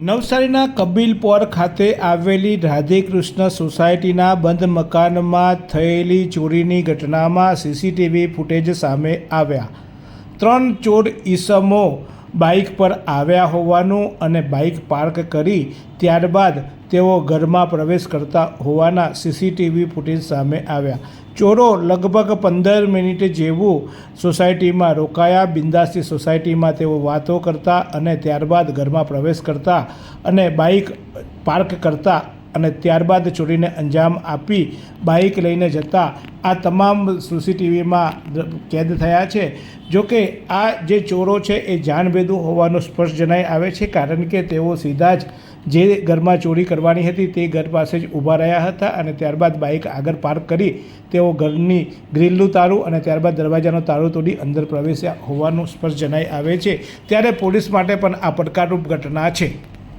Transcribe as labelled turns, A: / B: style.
A: નવસારીના કબીલપોર ખાતે આવેલી રાધેકૃષ્ણ સોસાયટીના બંધ મકાનમાં થયેલી ચોરીની ઘટનામાં સીસીટીવી ફૂટેજ સામે આવ્યા. ત્રણ ચોર ઈસમો બાઇક પર આવ્યા હોવાનું અને બાઇક પાર્ક કરી ત્યારબાદ તેઓ ઘરમાં પ્રવેશ કરતા હોવાના સીસીટીવી ફૂટેજ સામે આવ્યા. ચોરો લગભગ પંદર મિનિટ જેવું સોસાયટીમાં રોકાયા. બિંદાસી સોસાયટીમાં તેઓ વાતો કરતા અને ત્યારબાદ ઘરમાં પ્રવેશ કરતા અને બાઇક પાર્ક કરતા અને ત્યારબાદ ચોરીને અંજામ આપી બાઇક લઈને જતા આ તમામ સીસીટીવીમાં કેદ થયા છે. જોકે આ જે ચોરો છે એ જાનભેદુ હોવાનું સ્પષ્ટ જણાઈ આવે છે કારણ કે તેઓ સીધા જ જે ઘરમાં ચોરી કરવાની હતી તે ઘર પાસે જ ઊભા રહ્યા હતા અને ત્યારબાદ બાઇક આગળ પાર્ક કરી તેઓ ઘરની ગ્રીલનું તારું અને ત્યારબાદ દરવાજાનો તારું તોડી અંદર પ્રવેશ્યા હોવાનું સ્પષ્ટ જણાઈ આવે છે. ત્યારે પોલીસ માટે પણ આ પડકારરૂપ ઘટના છે.